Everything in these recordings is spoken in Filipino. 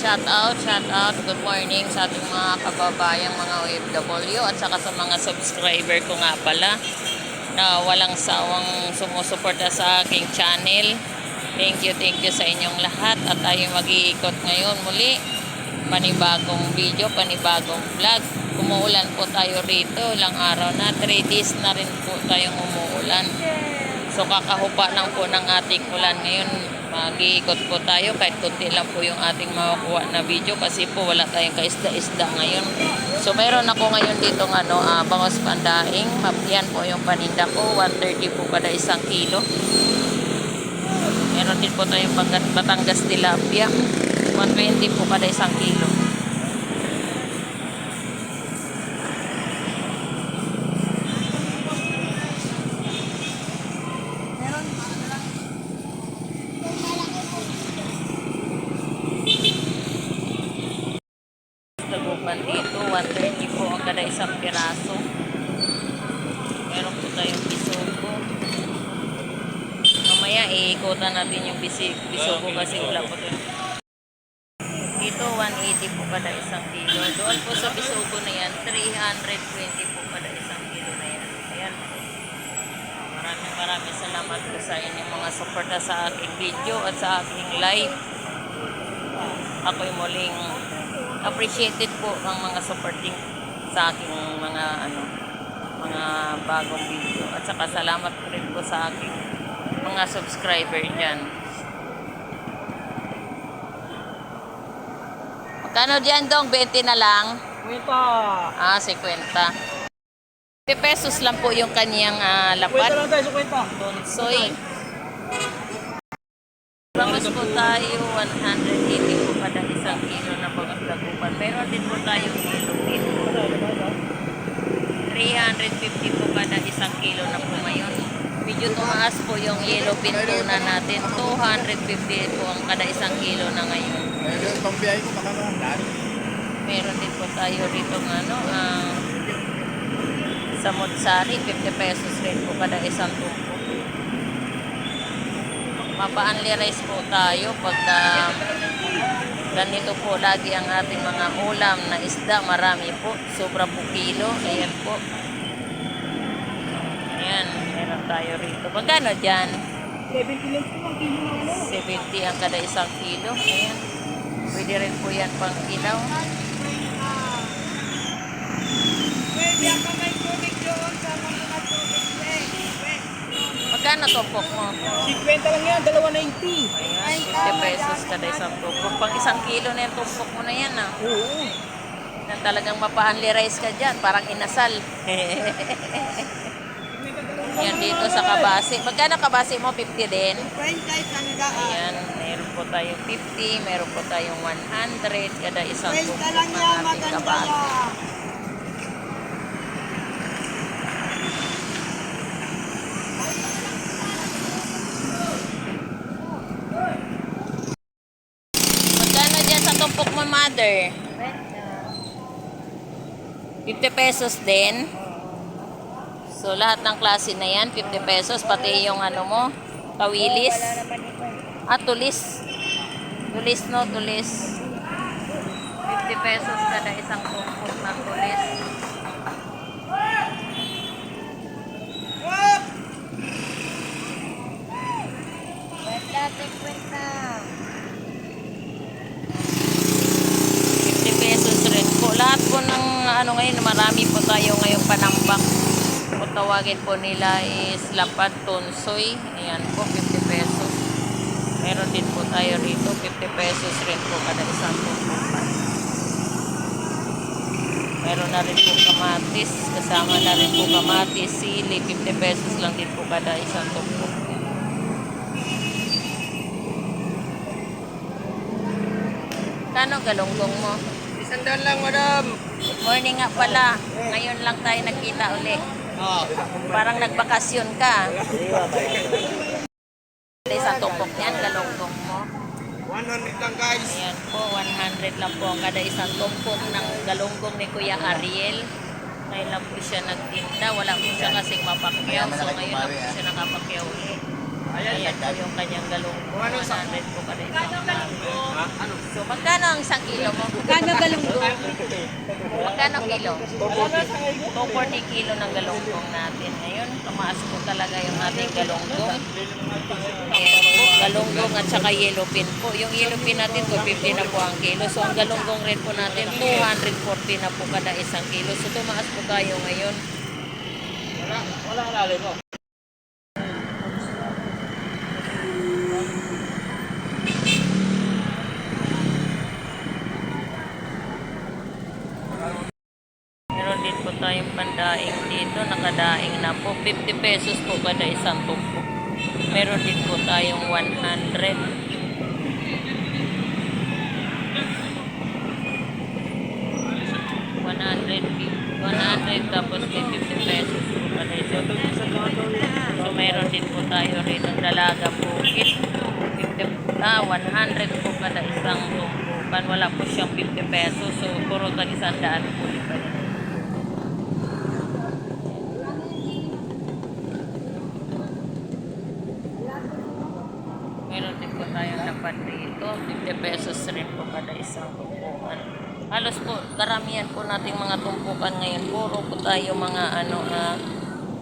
shout out, shout out. Good morning sa ating mga kababayang mga OFW at saka sa mga subscriber ko nga pala na walang sawang sumusuporta sa aking channel. Thank you, thank you sa inyong lahat at tayo mag-iikot ngayon muli. Panibagong video, panibagong vlog. Umuulan po tayo rito, ilang araw na, 3 days na rin po tayong umuulan. So kakahupa lang po ng ating ulan ngayon. Mag-iikot po tayo kahit kunti lang po yung ating makukuha na video kasi po wala tayong kaisda-isda ngayon. So mayroon ako ngayon dito ng ano, uh, bangos pandaing. Yan po yung paninda ko. 130 po kada isang kilo. Meron din po tayong Batangas tilapia. 120 po kada isang kilo. Tagupan dito, 130 po ang kada isang piraso. Meron po tayong bisugo. Iikutan natin yung bisi, bisugo kasi wala po tayo. Dito, 180 po kada isang kilo. Doon po sa bisugo na yan, 320 po kada isang kilo na yan. Ayan. Maraming maraming salamat po sa inyong mga suporta sa aking video at sa aking live. Ako'y muling appreciated po ang mga supporting sa aking mga ano mga bagong video at saka salamat po rin po sa aking mga subscriber dyan. Magkano dyan dong? 20 na lang? Kwenta. Ah, 50. 50 pesos lang po yung kanyang ah, Kwenta lapat. lang tayo sa kwenta. Bonsoy. Bangus po tayo, 180 po kada isang kilo na paglagupan. Meron din po tayong kilo dito. 350 po kada isang kilo na po ngayon. Medyo tumaas po yung yellow pintuna natin. 250 po ang kada isang kilo na ngayon. Ayun, pambiyahe ko baka naman. Meron din po tayo rito ng ano, ah, sa Motsari, 50 pesos rin po kada isang tubo. Mapaanli rice po tayo pagka ganito po lagi ang ating mga ulam na isda. Marami po, sobra po kilo. Ayan po. Ayan, meron tayo rito. Magkano dyan? 70 lang po ang kilo ng. 70 ang kada isang kilo. Ayan. Pwede rin po yan pang tubig. Magkano topok mo? 50 lang yan, dalawa 90. Ayan, 50 pesos kada isang tupok. Pang isang kilo na yung tupok mo na yan ah. Oo. Na talagang mapaanli rice ka dyan, parang inasal. Yan dito sa kabasi. Magkano kabasi mo? 50 din? 20 isang Ayan, meron po tayong 50, meron po tayong 100 kada isang ng yan, ating yan. Magkano dyan sa tupok mo, mother? 50 pesos din. So, lahat ng klase na yan, 50 pesos. Pati yung ano mo, tawilis. Ah, tulis. Tulis, no? Tulis. 50 pesos kada isang tumpok na tulis. kwenta. 50 pesos rin po. Lahat po ng ano ngayon, marami po tayo ngayong panambak. Kung tawagin po nila is lapad tunsoy. Ayan po, 50 pesos. Meron din po tayo rito, 50 pesos rin po kada isang tumpukan. Meron na rin po kamatis. Kasama na rin po kamatis, sili. 50 pesos lang din po kada isang tumpok. Kano galunggong mo? Isang daan lang, madam. Good morning nga pala. Ngayon lang tayo nagkita uli. Ah. Parang nagbakasyon ka. Isang tupok yan, galunggong mo. 100 lang, guys. Ayan po, 100 lang po ang kada isang tumpok ng galunggong ni Kuya Ariel. Ngayon lang po siya nagtinda. Wala po siya kasing mapakyaw. So ngayon lang po siya nakapakyaw uli. Ayan po yung kanyang galunggong. 100 po kada isang tumpok. So galunggong. Magkano ang isang kilo mo? Kano galunggong? Magkano kilo? 240 kilo ng galunggong natin. Ngayon, tumaas po talaga yung ating galunggong. Ayan po, galunggong at saka yellow pin po. Yung yellow pin natin, 250 na po ang kilo. So, ang galunggong red po natin, 240 na po kada isang kilo. So, tumaas po tayo ngayon. Wala ka lalim mo. Meron din po tayong pandaing dito, nakadaing na po. 50 pesos po kada isang tumpok. Meron din po tayong 100. 100, 100 tapos may 50 pesos po isang tumpok. So meron din po tayo rin ng dalaga bukit. 50, ah, 100 po kada isang tumpukan. Wala po siyang 50 pesos. So puro tag isang daan po iba niya. Meron din po lapat dito. 50 pesos rin po kada isang tumpukan. Halos po, karamihan po nating mga tumpukan ngayon. Puro po tayo mga ano, uh,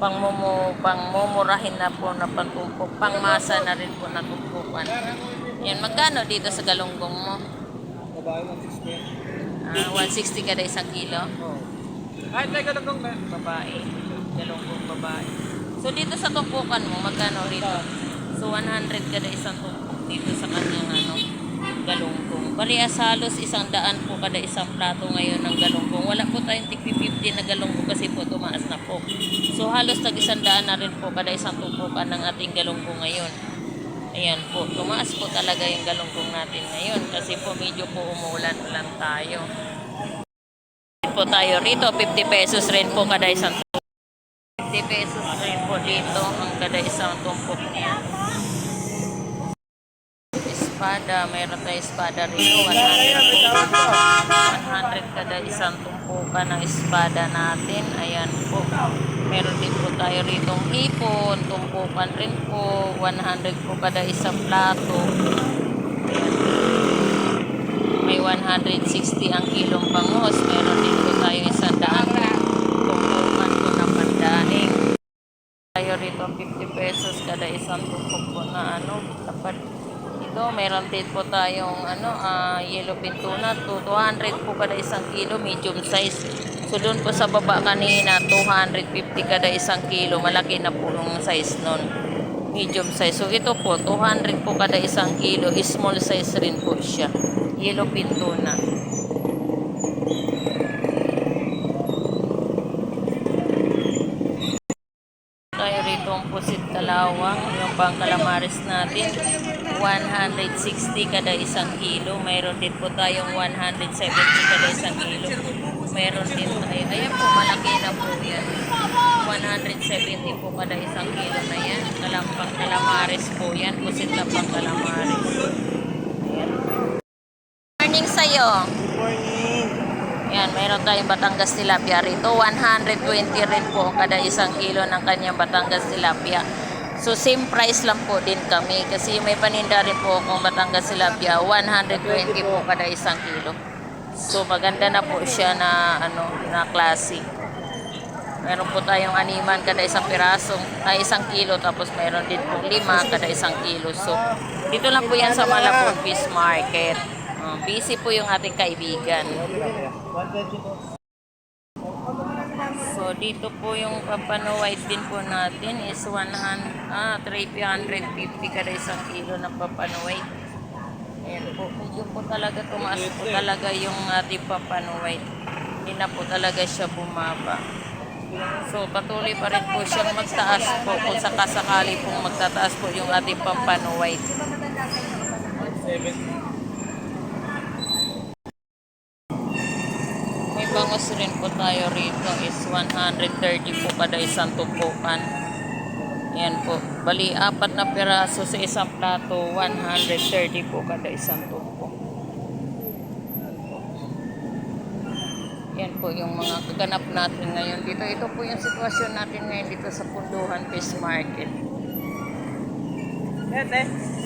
pangmumu, pangmumurahin na po na pangtumpok. Pangmasa na rin po na tumpukan. Yan, magkano dito sa galunggong mo? Babae ng 60. Ah, 160 kada isang kilo? Oo. Ay, tayo galunggong na. babae. Galunggong babae. So dito sa tumpukan mo, magkano rito? So 100 kada isang tumpok dito sa kanyang ano, galunggong. Bali as halos isang daan po kada isang plato ngayon ng galunggong. Wala po tayong tig 50 na galunggong kasi po tumaas na po. So halos tag isang daan na rin po kada isang tumpukan ng ating galunggong ngayon. Ayan po, tumaas po talaga yung galunggong natin ngayon kasi po medyo po umulan lang tayo. Po tayo rito, 50 pesos rin po kada isang 50 pesos rin po dito ang kada isang tumpok niya. Espada, mayroon tayo espada rito. 100 po. 100 kada isang tumpukan ng espada natin. Ayan po. Meron din po tayo rito hipon. Tumpukan rin po. 100 po kada isang plato. Ayan. May 160 ang kilong bangos. Meron din po tayo isang daan. Tumpukan po ng pandaing tayo rito 50 pesos kada isang tumpok po na ano dapat ito meron din po tayong ano ah, yellow pintuna to 200 po kada isang kilo medium size. So doon po sa baba kanina 250 kada isang kilo. Malaki na po yung size nun. Medium size. So ito po 200 po kada isang kilo. Small size rin po siya. Yellow pintuna tayo rito ang pusit kalawang, yung pang calamares natin, 160 kada isang kilo. Mayroon din po tayong 170 kada isang kilo. Mayroon din tayo, ayan po, malaki na po yan. 170 po kada isang kilo na yan. Kalampang calamares po yan, pusit na pang calamares. Ayan. Morning sa'yo. Morning. Yan, mayroon tayong Batangas tilapia rito. 120 rin po kada isang kilo ng kanyang Batangas tilapia. So, same price lang po din kami. Kasi may paninda rin po akong Batangas tilapia. 120 po kada isang kilo. So, maganda na po siya na, ano, na klase. Meron po tayong animan kada isang piraso, ay isang kilo. Tapos mayroon din po lima kada isang kilo. So, dito lang po yan sa Malabon Fish Market. Uh, busy po yung ating kaibigan. 120 po. So, dito po yung Papano White din po natin is 100, ah, 350 kada isang kilo ng Papano White. Ayan po, medyo po talaga tumaas po talaga yung ating Papano White. Hindi na po talaga siya bumaba. So, patuloy pa rin po siyang magtaas po kung sakasakali pong magtataas po yung ating Pampano White. 170. Bangos rin po tayo rito is 130 po kada isang tumpukan. Yan po. Bali, apat na piraso sa isang plato, 130 po kada isang tumpok. Yan po yung mga kaganap natin ngayon dito. Ito po yung sitwasyon natin ngayon dito sa Punduhan Fish Market. Yes, eh.